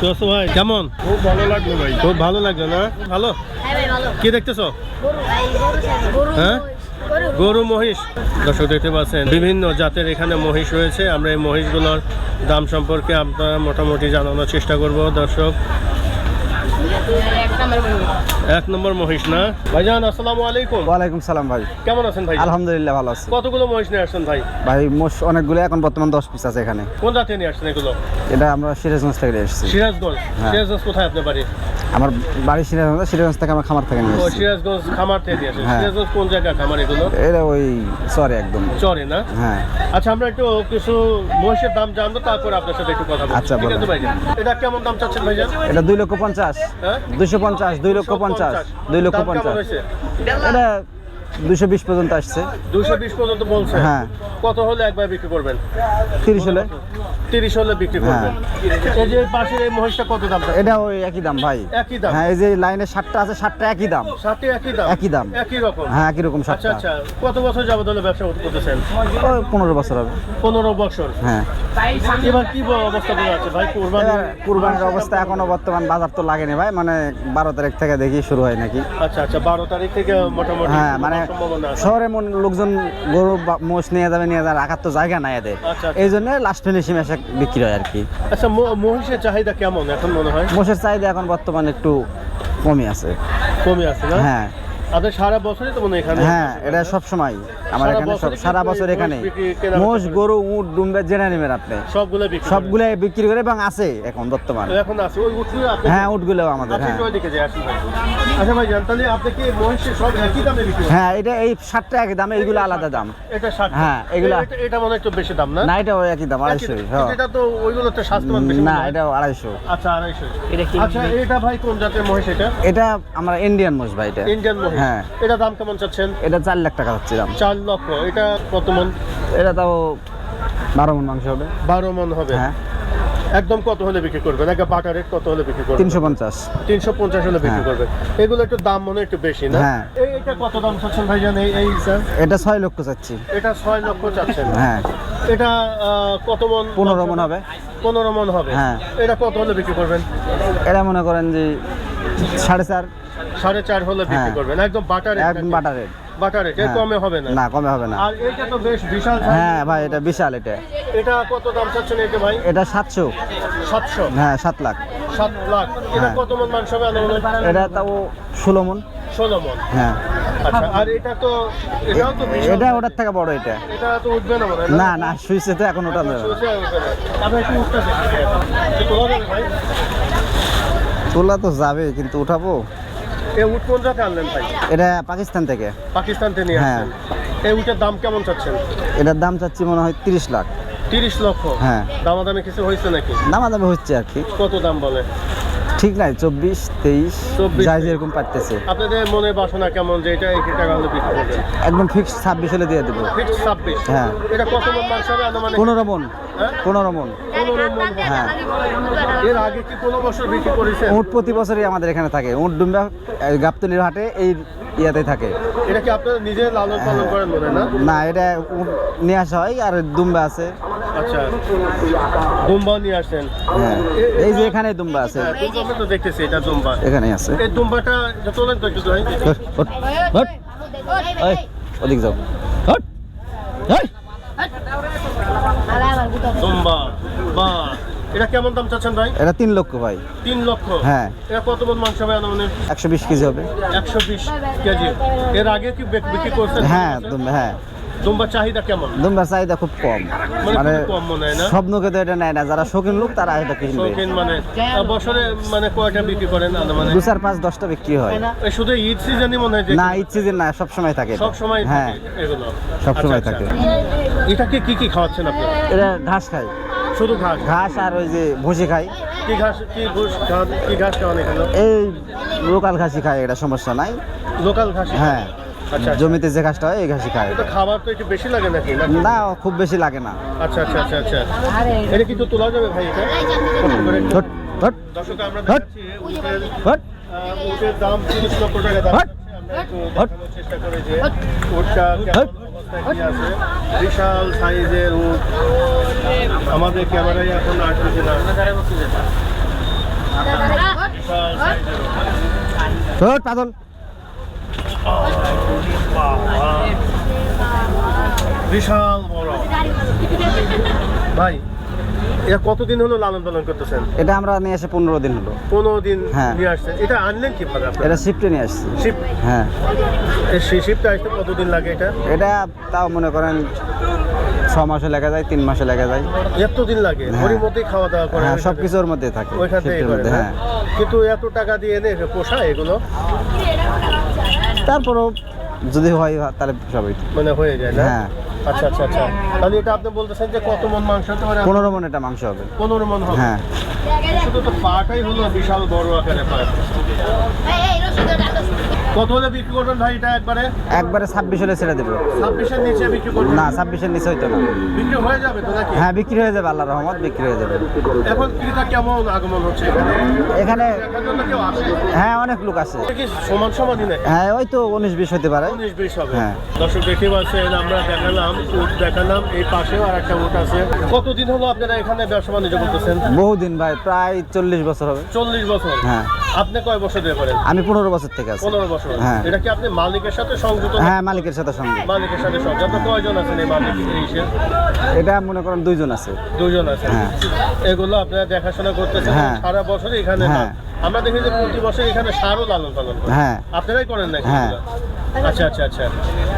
সুস্থ ভাই? কেমন? খুব ভালো লাগল ভাই। খুব ভালো লাগল না? ভালো? হ্যাঁ ভাই ভালো। কি দেখতেছো? গরু ভাই গরু চাই, গরু হ্যাঁ? গরু গরু। মহিষ। দর্শক দেখতে পাচ্ছেন বিভিন্ন জাতের এখানে মহিষ রয়েছে। আমরা এই মহিষগুলোর দাম সম্পর্কে আপনারা মোটামুটি জানানোর চেষ্টা করব দর্শক। এক নম্বর মহিষ না? ভাইজান আসসালামু আলাইকুম। ওয়ালাইকুম সালাম ভাই। কেমন আছেন ভাই? আলহামদুলিল্লাহ ভালো আছি। কতগুলো মহিষ নিয়ে আসছেন ভাই? ভাই মোষ অনেকগুলো এখন বর্তমান দশ পিস আছে এখানে। কোন জাতে নিয়ে আসছেন এগুলো? এটা আমরা সিরাজগঞ্জ থেকে নিয়ে এসেছি। সিরাজগঞ্জ? হ্যাঁ। সিরাজগঞ্জ কোথায় আপনার বাড়ি? আমার বাড়ি সিরাজগঞ্জ সিরাজগঞ্জ থেকে আমার খামার থেকে নিয়ে এসেছি। সিরাজগঞ্জ খামার থেকে নিয়ে আসেন হ্যাঁ। সিরাজগঞ্জ কোন জায়গা খামার এগুলো? এটা ওই সরি একদম। চরে না? হ্যাঁ। আচ্ছা আমরা একটু কিছু মহিষের দাম জানব তারপর আপনার সাথে একটু কথা বলব। আচ্ছা, ঠিক আছে ভাইজান? এটা কেমন দাম চাচ্ছেন ভাইজান? এটা দুই লক্ষ পঞ্চাশ। হ্যাঁ? দুইশো পঞ্চাশ দুই লক্ষ পঞ্চাশ। দুই লক্ষ পঞ্চাশ। এটা দুইশো বিশ পর্যন্ত আসছে। দুশো বিশ পর্যন্ত বলছে? হ্যাঁ। কত হলে একবার বিক্রি করবেন? তিরিশ হলে। তিরিশ হলে বিক্রি করবেন। এই যে পাশের এই মহিষটা কত দাম? এটা ওই একই দাম ভাই। একই দাম? হ্যাঁ এই যে লাইনে সাতটা আছে সাতটা একই দাম। সাথে একই দাম? একই দাম। একই রকম? হ্যাঁ একই রকম আচ্ছা সাতটা আচ্ছা। কত বছর যাবত হলে ব্যবসা করতেছেন? পনেরো বছর হবে। পনেরো বছর। হ্যাঁ। এবার কি অবস্থা করে আছে? ভাই কোরবানি কুরবানির অবস্থা এখনও বর্তমান বাজার তো লাগেনি ভাই। মানে বারো তারিখ থেকে দেখি শুরু হয় নাকি। আচ্ছা আচ্ছা। বারো তারিখ থেকে মোটামুটি হ্যাঁ মানে শহরে মন লোকজন গরু বা মোষ নিয়ে যাবে নিয়ে যাবে রাখার তো জায়গা নাই এদের। এই জন্য লাস্ট ফিনিশিং এসে বিক্রি হয় আর কি আচ্ছা ম- মহিষের চাহিদা কেমন এখন মনে হয়? মোষের চাহিদা এখন বর্তমানে একটু কমে আছে। কমে আছে না? হ্যাঁ। আপনার সারা বছরই তো মনে এখানে হ্যাঁ এটা সব সময় আমার এখানে সব সারা বছর এই এখানে। মোষ? গরু উট ডুম্বে জেনে নেবেন আপনি। সবগুলো বিক্রি করে। এবং আছে এখন বর্তমান। এখন আছে। ওই আপনি হ্যাঁ উটগুলো আমাদের আচ্ছা হ্যাঁ। আচ্ছা ভাই জান তাহলে আপনি কি সব একই দামে বিক্রি হ্যাঁ এটা এই ষাটটা একই দাম এইগুলো আলাদা দাম। এটা ষাট হ্যাঁ, এগুলা- এটা- মনে একটু বেশি দাম না? না এটা একই দাম আড়াইশো। হ্যাঁ। এটা তো ওইগুলো তো স্বাস্থ্যবান বেশি না। এটা আড়াইশো। আচ্ছা আড়াইশো। আচ্ছা এটা ভাই কোন জাতের মহিষ এটা? এটা আমরা ইন্ডিয়ান মোষ ভাই এটা। ইন্ডিয়ান মহিষ। হ্যাঁ। এটা দাম কেমন চাচ্ছেন? এটা চার লাখ টাকা হচ্ছে দাম। চার লক্ষ এটা কত মন? এটা তাও বারো মন মাংস হবে। বারো মন হবে। হ্যাঁ। একদম কত হলে বিক্রি করবেন? একটা বাটার রেট কত হলে বিক্রি করবেন? তিনশো পঞ্চাশ। তিনশো পঞ্চাশ হলে বিক্রি হ্যাঁ। করবেন। এগুলো একটু দাম মনে একটু বেশি না? হ্যাঁ। এটা কত দাম চাচ্ছেন ভাইজান? এই এই স্যার? এটা ছয় লক্ষ চাচ্ছি। এটা ছয় লক্ষ চাচ্ছেন। হ্যাঁ। এটা কত মন? পনেরো মন হবে। পনেরো মন হবে। হ্যাঁ। এটা কত হলে বিক্রি করবেন? এটা মনে করেন যে সাড়ে চার সাড়ে চার হলে বিক্রি হ্যাঁ। করবেন। একদম বাটার একদম বাটার রেট বাটার রেট হ্যাঁ। কমে হবে না। না কমে হবে না। আর এটা তো বেশ বিশাল হ্যাঁ ভাই এটা বিশাল এটা। এটা কত দাম চাচ্ছেন এটা ভাই? এটা সাতশো। সাতশো? হ্যাঁ সাত লাখ। সাত লাখ। এটা হ্যাঁ। কত মন মাংস হবে এটা তাও ষোলো মন। ষোলো মন। হ্যাঁ। আচ্ছা আর এটা তো এটাও তো এটা ওটার থেকে বড় এটা। এটা তো উঠবে না মনে না? না সুইচে তো এখন ওটা না। সোজা উঠবে না। আপনি একটু উঠতে তোলা ভাই? তোলা তো যাবে কিন্তু উঠাবো? এই উট কোন জাতে আনলেন ভাই? এটা পাকিস্তান থেকে। পাকিস্তান থেকে নিয়ে হ্যাঁ। আসছেন। এই উটের দাম কেমন চাচ্ছেন? এটার দাম চাচ্ছি মনে হয় তিরিশ লাখ। তিরিশ লক্ষ? হ্যাঁ। দামাদামি কিছু হয়েছে নাকি? দামাদামি হচ্ছে আর কি। কত দাম বলে? ঠিক নাই চব্বিশ তেইশ 24, যাই যেরকম পারতেছে। আপনাদের মনে বাসনা কেমন যে এটা এই টাকা হলে বিক্রি করবেন? একদম ফিক্স ছাব্বিশ হলে দিয়ে দেবো। ফিক্স ছাব্বিশ। হ্যাঁ। এটা কত মন মাংস হবে? আনুমানিক? পনেরো মন? পনেরো মন। হ্যাঁ। এর আগে কি কোনো বছর বিক্রি করেছেন? উট প্রতি বছরই আমাদের এখানে থাকে। উট ডুম্বা এই গাবতলির হাটে এই ইয়াতে থাকে। এটা কি আপনারা নিজে লালন পালন করেন মনে না? না এটা উট নিয়ে আসা হয় আর দুম্বা আছে। আচ্ছা দুম্বা নিয়ে আসছেন হ্যাঁ। এই যে এখানে দুম্বা আছে। হ্যাঁ দুম্বা তো দেখতেছি এটা দুম্বা এখানেই আছে। এই দুম্বাটা তোলেন তো একটু ভাই হট, হট, হট, এই, ওদিক যাও। হট, এই। দুম্বা বা এটা কেমন দাম চাচ্ছেন ভাই? এটা তিন লক্ষ ভাই। তিন লক্ষ? হ্যাঁ। এটা কত মন মাংস হবে আনুমানিক? একশো বিশ কেজি হবে। একশো বিশ কেজি। এর আগে কি বিক- বিক্রি করছেন? হ্যাঁ হ্যাঁ। দুম্বার চাহিদা কেমন? দুম্বার চাহিদা খুব কম। মানে মানে কম মনে হয় না? সব লোকে তো এটা নেয় না। যারা শৌখিন লোক তারা এটা কিনবে। শৌখিন মানে? বছরে মানে কয়টা বিক্রি করেন মানে দু চার পাঁচ দশটা বিক্রি হয়। শুধু ঈদ সিজনই মনে হয় না ইচ্ছে যে না সব সময় থাকে এটা। সব সময় হ্যাঁ। এগুলো। সব সময় আচ্ছা, থাকে। এটাকে কি কি খাওয়াচ্ছেন আপনি? এটা ঘাস খায়। শুধু ঘাস? ঘাস আর ওই যে ভুসি খাই কি ঘাস কি ঘুষ ঘাস কি ঘাস খাওয়ান এখানে? এই লোকাল ঘাসই খায় এটা সমস্যা নাই। লোকাল ঘাস হ্যাঁ। আচ্ছা, আচ্ছা। জমিতে যে ঘাসটা হয় এই ঘাসই খায়। এটা খাবার তো একটু বেশি লাগে নাকি না খুব বেশি লাগে না। আচ্ছা আচ্ছা আচ্ছা আচ্ছা। এটা কিন্তু তোলা যাবে ভাই এটা? দর্শক আমরা দেখাচ্ছি উটের দাম তিরিশ লক্ষ টাকা দাম আমরা চেষ্টা করি যে উটটা বিশাল সাইজের উট আমাদের ক্যামেরায় এখন আসতেছে না। পাগল। বিশাল বড়। ভাই এটা কতদিন হলো লালন পালন করতেছেন? এটা আমরা নিয়ে এসে পনেরো দিন হলো। পনেরো দিন হ্যাঁ। নিয়ে আসছেন। এটা আনলেন কীভাবে আপনারা? এটা শিফটে নিয়ে আসছি। শিপ হ্যাঁ। শিপটা আসতে কতদিন লাগে এটা? এটা তাও মনে করেন ছ মাসে লেগে যায় তিন মাসে লেগে যায়। এতদিন লাগে? হ্যাঁ। মধ্যেই খাওয়া দাওয়া করে হ্যাঁ সব কিছুর মধ্যে থাকে ওইখান থেকে শিফটের করে মধ্যে হ্যাঁ। হ্যাঁ। কিন্তু এত টাকা দিয়ে এনে পোষায় এগুলো? তারপরও যদি হয় তাহলে সবই মানে হয়ে যায় না? হ্যাঁ। আচ্ছা আচ্ছা আচ্ছা। তাহলে এটা আপনি বলতেছেন যে কত মন মাংস হতে পারে? পনেরো মন এটা মাংস হবে। পনেরো মন হবে? হ্যাঁ। শুধু তো পাটাই হলো বিশাল বড় আকারে পায়। কত হলে বিক্রি করবেন ভাই এটা একবারে? একবারে ছাব্বিশ হলে ছেড়ে দেবো। ছাব্বিশের নিচে বিক্রি করবেন? না ছাব্বিশের নিচে হইতো না। বিক্রি হয়ে যাবে তো নাকি? হ্যাঁ বিক্রি হয়ে যাবে আল্লাহ রহমত বিক্রি হয়ে যাবে। এখন ক্রেতা কেমন আগমন হচ্ছে এখানে? হ্যাঁ অনেক লোক আছে এটা কি সমান সমানই নাকি? হ্যাঁ ওই তো উনিশ বিশ হতে পারে। উনিশ বিশ হবে। হ্যাঁ। দর্শক দেখতে পাচ্ছেন আমরা দেখালাম উট দেখালাম এই পাশেও আর একটা উট আছে। কতদিন হলো আপনারা এখানে ব্যবসা বাণিজ্য করতেছেন? বহুদিন ভাই প্রায় চল্লিশ বছর হবে। চল্লিশ বছর। হ্যাঁ। আপনি কয় বছর করেন? আমি পনেরো বছর থেকে আছি। পনেরো বছর। হ্যাঁ। এটা কি আপনি মালিকের সাথে সংযুক্ত? হ্যাঁ মালিকের সাথে সঙ্গে মালিকের সাথে সংযুক্ত। কয়জন আছেন এই মালিক এই এটা মনে করেন দুইজন আছে। দুজন আছে হ্যাঁ। এগুলো আপনারা দেখাশোনা করতেছেন। সারা বছর এখানে হ্যাঁ। আমরা দেখি যে প্রতি বছর এখানে সারও লালন পালন করেন হ্যাঁ। আপনারাই করেন নাকি হ্যাঁ। আচ্ছা আচ্ছা আচ্ছা।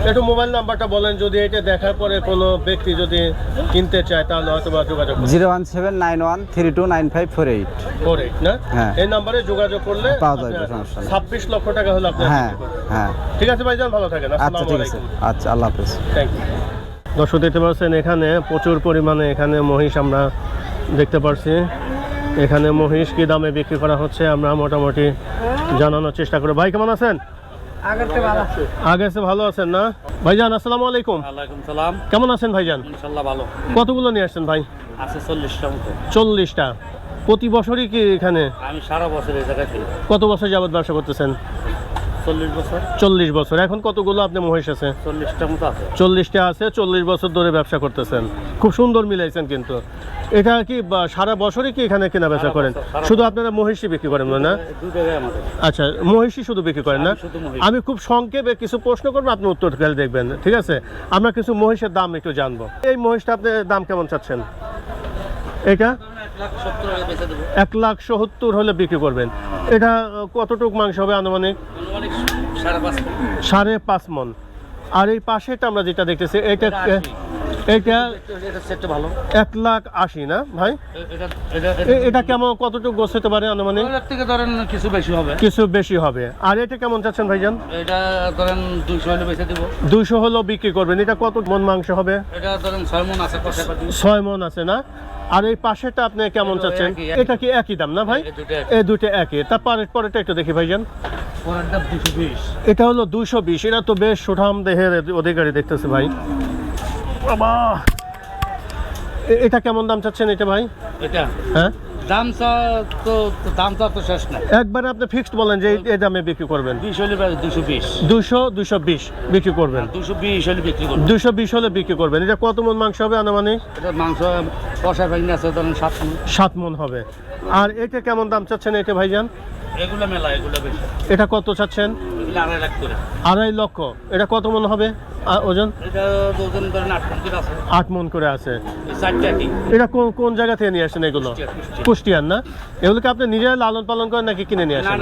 একটু মোবাইল নাম্বারটা বলেন যদি এটা দেখার পরে কোনো ব্যক্তি যদি কিনতে চায় তাহলে হয়তো বা যোগাযোগ zero one seven nine one three two nine five four eight. করে না? হ্যাঁ। এই নাম্বারে যোগাযোগ করলে পাওয়া যাবে, সমস্যা ছাব্বিশ লক্ষ টাকা হলে আপনার হ্যাঁ হ্যাঁ। ঠিক আছে ভাইজান ভালো থাকেন। আচ্ছা ঠিক আছে। আচ্ছা আল্লাহ হাফেজ। থ্যাংক ইউ দর্শক দেখতে পাচ্ছেন এখানে প্রচুর পরিমাণে এখানে মহিষ আমরা দেখতে পাচ্ছি এখানে মহিষ কি দামে বিক্রি করা হচ্ছে আমরা মোটামুটি জানানোর চেষ্টা করি ভাই কেমন আছেন? আগে সে ভালো আছেন না? ভাইজান আসসালামু আলাইকুম। সালাম। কেমন আছেন ভাইজান? ভালো। কতগুলো নিয়ে আসছেন ভাই? আছে চল্লিশটা মতো। চল্লিশটা। প্রতি বছরই কি এখানে? আমি সারা বছর এই জায়গায় কত বছর যাবত ব্যবসা করতেছেন? চল্লিশ বছর। এখন কতগুলো আপনি মহিষ আছে? চল্লিশটা মতো আছে। চল্লিশ বছর ধরে ব্যবসা করতেছেন। খুব সুন্দর মিলাইছেন কিন্তু। এটা কি সারা বছরই কি এখানে কেনা বেচা করেন? শুধু আপনারা মহিষই বিক্রি করেন না? আচ্ছা মহিষই শুধু বিক্রি করেন না? আমি মহিষ। খুব সংক্ষেপে কিছু প্রশ্ন করব আপনি উত্তর খেলে দেখবেন ঠিক আছে? আমরা কিছু মহিষের দাম একটু জানব। এই মহিষটা আপনি দাম কেমন চাচ্ছেন? এটা? এক লাখ সত্তর হলে বিক্রি করবেন। এটা কতটুক মাংস হবে আনুমানিক সাড়ে পাঁচ মন। আর এই পাশেটা আমরা যেটা দেখতেছি এটা এটা সেটটা ভালো। এক লাখ আশি না ভাই? এটা কেমন কতটুকু গোছ হতে পারে আনুমানিক? থেকে ধরেন কিছু বেশি হবে। কিছু বেশি হবে। আর এটা কেমন চাচ্ছেন ভাইজান? এটা ধরেন দুইশো হলে বেঁচে দিব। দুইশো হলো বিক্রি করবেন। এটা কত মন মাংস হবে? এটা ধরেন ছয় মন আছে ছয় মন আছে না? আর এই পাশেটা আপনি কেমন চাচ্ছেন। এটা কি একই দাম না ভাই? এই দুটো একই। একই। তারপর পরেরটা একটু দেখি ভাইজান। পরের দুশো এটা হলো দুইশো বিশ। এটা তো বেশ সুঠাম দেহের অধিকারী দেখতেছে ভাই। বাবা। এটা কেমন দাম চাচ্ছেন এটা ভাই? এটা? হ্যাঁ? দাম চা তো দাম চা তো শেষ নাই। একবারে আপনি ফিক্সড বলেন যে এই- দামে বিক্রি করবেন। বিশ হলে দুশো বিশ। দুশো দুশো বিশ বিক্রি করবেন। দুশো বিশ হলে বিক্রি দুশো বিশ হলে বিক্রি করবেন। এটা কত মন মাংস হবে আনুমানিক? এটা মাংস কষা ভেঙে আছে ধরেন সাত মন। সাত মন হবে। আর এটা কেমন দাম চাচ্ছেন এটা ভাইজান? এগুলো মেলা এগুলো বেশি। এটা কত চাচ্ছেন? আড়াই লক্ষ। এটা কত মন হবে? ওজন? আট মন করে আছে। এটা কোন কোন জায়গা থেকে নিয়ে আসেন এগুলো? কুষ্টিয়া, কুষ্টিয়া। কুষ্টিয়ান না? এগুলোকে আপনি নিজেরা লালন পালন করেন নাকি কিনে নিয়ে আসেন?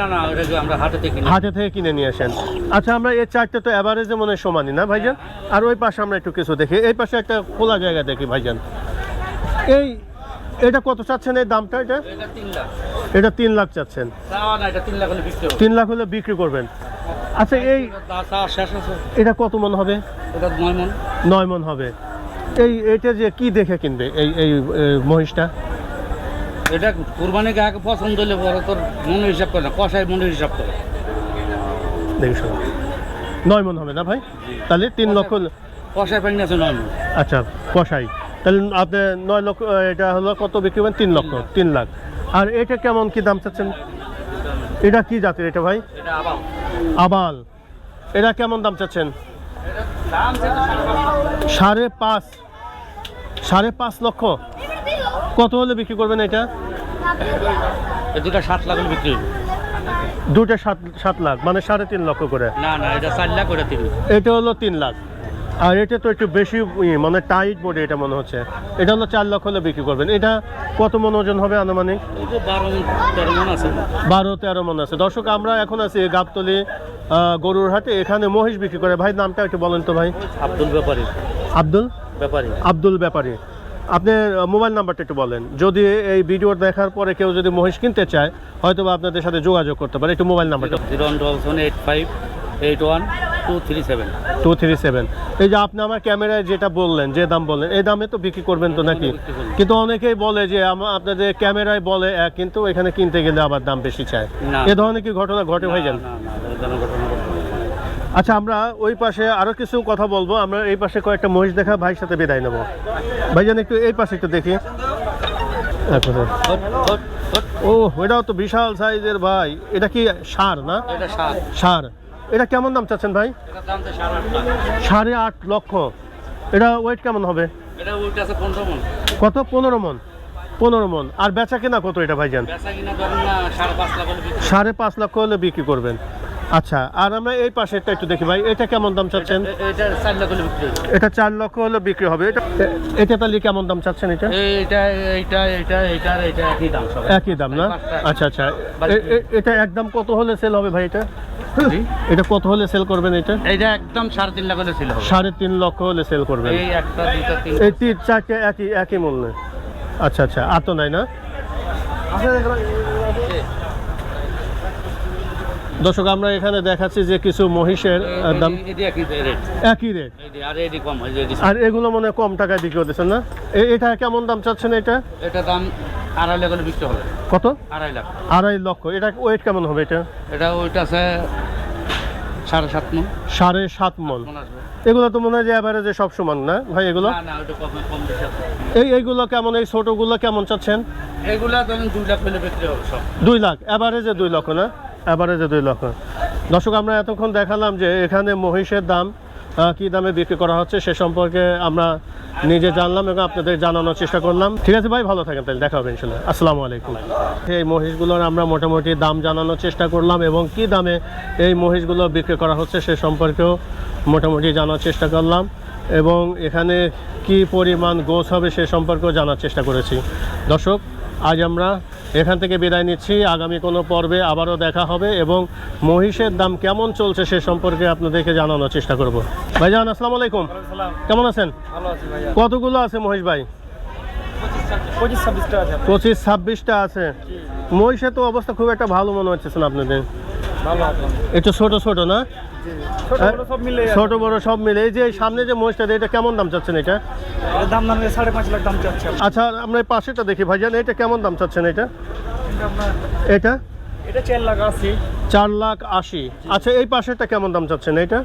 হাটে থেকে কিনে নিয়ে আসেন। আচ্ছা আমরা এই চারটে তো অ্যাভারেজে মনে হয় সমানই না ভাইজান? আর ওই পাশে আমরা একটু কিছু দেখি। এই পাশে একটা খোলা জায়গা দেখি ভাইজান। এই এটা কত চাচ্ছেন এই দামটা এটা? এটা তিন লাখ। এটা তিন লাখ চাচ্ছেন। তিন লাখ হলে বিক্রি করবেন। আচ্ছা এই এটা কত মন হবে? এটা নয় মন। নয় মন হবে। এই এটা যে কি দেখে কিনবে? এই এই মহিষটা? এটা কুরবানি গাহকে পছন্দ হলে বড় তোর মনে হিসাব করে না কষাই মনে হিসাব করে। দেখি শোনো। নয় মন হবে না ভাই? তাহলে তিন লক্ষ কষাই ভেঙে আছে নয় মন। আচ্ছা কষাই। তাহলে আপনি নয় লক্ষ এটা হলো কত বিক্রি তিন লক্ষ তিন লাখ। আর এটা কেমন কি দাম চাচ্ছেন? এটা কি জাতের এটা ভাই? আবাল। এটা কেমন দাম চাচ্ছেন? সাড়ে পাঁচ সাড়ে পাঁচ। লক্ষ? কত হলে বিক্রি করবেন এটা? দুটা সাত লাখ বিক্রি দুটো সাত সাত লাখ মানে সাড়ে তিন লক্ষ করে। না না এটা চার লাখ ওটা তিন এটা হলো তিন লাখ। আর এটা তো একটু বেশি মানে টাইট বডি এটা মনে হচ্ছে। এটা হলো চার লক্ষ হলে বিক্রি করবেন। এটা কত মন ওজন হবে আনুমানিক? বারো তেরো মন আছে। দর্শক আমরা এখন আছি গাবতলি গরুর হাটে। এখানে মহিষ বিক্রি করে। ভাই নামটা একটু বলেন তো ভাই। আব্দুল ব্যাপারী। আব্দুল? ব্যাপারী। আব্দুল ব্যাপারী। আপনি মোবাইল নাম্বারটা একটু বলেন। যদি এই ভিডিও দেখার পরে কেউ যদি মহিষ কিনতে চায় হয়তো বা আপনাদের সাথে যোগাযোগ করতে পারে। একটু মোবাইল নাম্বারটা। Zero one eight five eight one two three seven two three seven এই যে আপনি আমার ক্যামেরায় যেটা বললেন যে দাম বললেন এই দামে তো বিক্রি করবেন তো নাকি? কিন্তু অনেকেই বলে যে আপনাদের ক্যামেরায় বলে এক কিন্তু এখানে কিনতে গেলে আবার দাম বেশি চায়। এ ধরনের কি ঘটনা ঘটে ভাই যান আচ্ছা আমরা ওই পাশে আরও কিছু কথা বলব। আমরা এই পাশে কয়েকটা মহিষ দেখা ভাইয়ের সাথে বিদায় নেব। ভাইজান একটু এই পাশে একটু দেখি। ও এটাও তো বিশাল সাইজের ভাই। এটা কি সার না? সার। এটা কেমন দাম চাচ্ছেন ভাই? সাড়ে আট লক্ষ। এটা ওয়েট কেমন হবে? কত? পনেরো মন। পনেরো মন। আর বেচা কেনা কত এটা ভাইজান? সাড়ে পাঁচ লক্ষ হলে বিক্রি করবেন। আচ্ছা আর আমরা এই পাশেরটা একটু দেখি ভাই এটা কেমন দাম চাচ্ছেন? এটা চার লাখ হলে বিক্রি এটা চার লক্ষ হলে বিক্রি হবে এটা এটা তাহলে কেমন দাম চাচ্ছেন এটা? এইটা এইটা এইটা এইটা এইটা একই দাম সব। একই দাম না? আচ্ছা আচ্ছা। এটা একদম কত হলে সেল হবে ভাই এটা। এটা কত হলে সেল করবেন এটা? এইটা একদম সাড়ে তিন লাখ হলে ছিল হবে। সাড়ে তিন লক্ষ হলে সেল করবেন। এই একটা দুইটা তিন এই তিন চারটে একই একই মূল্যে। আচ্ছা আচ্ছা। আর তো নাই না? দর্শক আমরা এখানে দেখাচ্ছি যে কিছু মহিষের দাম একই রেট আর এগুলো মনে কম টাকায় বিক্রি করতেছেন না? এটা কেমন দাম চাচ্ছেন এটা? এটা দাম আড়াই লাখ বিক্রি হবে। কত? আড়াই লাখ। আড়াই লক্ষ। এটা ওয়েট কেমন হবে এটা? এটা ওইটা আছে সাড়ে সাত মন। সাড়ে সাত মন। এগুলো তো মনে হয় যে অ্যাভারেজে সব সমান না ভাই এগুলো? এই এইগুলো কেমন এই ছোটগুলো কেমন চাচ্ছেন? এগুলা দুই লাখ দুই লাখ। অ্যাভারেজে দুই লক্ষ না? অ্যাভারেজে দুই লক্ষ। দর্শক, আমরা এতক্ষণ দেখালাম যে এখানে মহিষের দাম কি দামে বিক্রি করা হচ্ছে সে সম্পর্কে আমরা নিজে জানলাম এবং আপনাদের জানানোর চেষ্টা করলাম। ঠিক আছে ভাই, ভালো থাকেন তাহলে। দেখা হবে ইনশাল্লাহ। আসসালামু আলাইকুম। এই মহিষগুলোর আমরা মোটামুটি দাম জানানোর চেষ্টা করলাম এবং কি দামে এই মহিষগুলো বিক্রি করা হচ্ছে সে সম্পর্কেও মোটামুটি জানার চেষ্টা করলাম এবং এখানে কি পরিমাণ গোছ হবে সে সম্পর্কেও জানার চেষ্টা করেছি। দর্শক, আজ আমরা এখান থেকে বিদায় নিচ্ছি। আগামী কোনো পর্বে আবারও দেখা হবে এবং মহিষের দাম কেমন চলছে সে সম্পর্কে আপনাদেরকে জানানোর চেষ্টা করব। ভাইজান আসসালামু আলাইকুম। কেমন আছেন? কতগুলো আছে মহিষ ভাই? পঁচিশ ছাব্বিশটা আছে। মহিষের তো অবস্থা খুব একটা ভালো মনে হচ্ছে না আপনাদের। একটু ছোট ছোট না? ছোট হ্যাঁ? বড় সব মিলে ছোট বড় সব মিলে এই যে সামনে যে মহিষটা এটা কেমন দাম চাচ্ছেন এটা? দাম দাম সাড়ে পাঁচ লাখ দাম চাচ্ছে আচ্ছা আমরা এই পাশেটা দেখি ভাইজান এটা কেমন দাম চাচ্ছেন এটা? এটা এটা? চার লাখ আশি। চার লাখ আশি। আচ্ছা এই পাশেরটা কেমন দাম চাচ্ছেন এটা?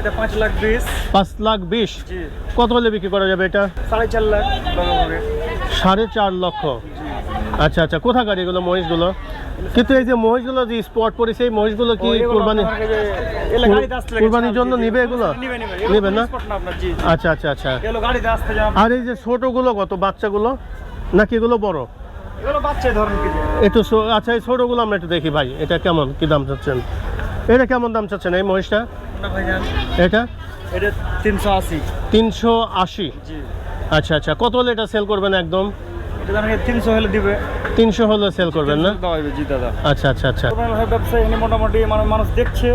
এটা পাঁচ লাখ বিশ। পাঁচ লাখ বিশ। কত হলে বিক্রি করা যাবে এটা? সাড়ে চার লাখ। সাড়ে চার লক্ষ। আচ্ছা আচ্ছা কোথাকার এগুলো মহিষগুলো? কিন্তু এই যে মহিষগুলো যে স্পট পড়েছে এই মহিষগুলো কি কোরবানি কোরবানির জন্য নিবে এগুলো? নিবে না? আচ্ছা আচ্ছা আচ্ছা। আর এই যে ছোটগুলো কত বাচ্চাগুলো? নাকি এগুলো বড়? বাচ্চা একটু আচ্ছা এই ছোটগুলো আমরা একটু দেখি ভাই এটা কেমন কি দাম চাচ্ছেন? এটা কেমন দাম চাচ্ছেন এই মহিষটা? এটা? এটা তিনশো আশি। তিনশো আশি? আচ্ছা আচ্ছা কত হলে এটা সেল করবেন একদম? তিনশো হলে দিবে। তিনশো হলে সেল করবেন না? জি দাদা। আচ্ছা আচ্ছা আচ্ছা। ব্যবসায়ী এনে মোটামুটি মানে মানুষ দেখছে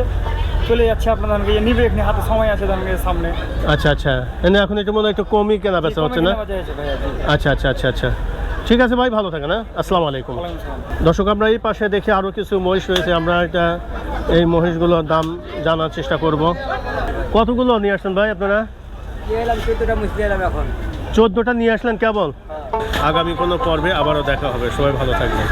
চলে যাচ্ছে আপনার ধানকে নিবে এখানে হাতে সময় আছে ধানকে সামনে। আচ্ছা আচ্ছা। এনে এখন একটু মনে একটু কমই কেনা বেচা হচ্ছে না। আচ্ছা আচ্ছা আচ্ছা আচ্ছা। ঠিক আছে ভাই ভালো থাকেন হ্যাঁ? আসসালামু আলাইকুম। দর্শক আমরা এই পাশে দেখি আরও কিছু মহিষ রয়েছে। আমরা এটা এই মহিষগুলোর দাম জানার চেষ্টা করব। কতগুলো নিয়ে আসলেন ভাই আপনারা? চোদ্দোটা নিয়ে আসলেন কেবল? আগামী কোনো পর্বে আবারও দেখা হবে। সবাই ভালো থাকবেন।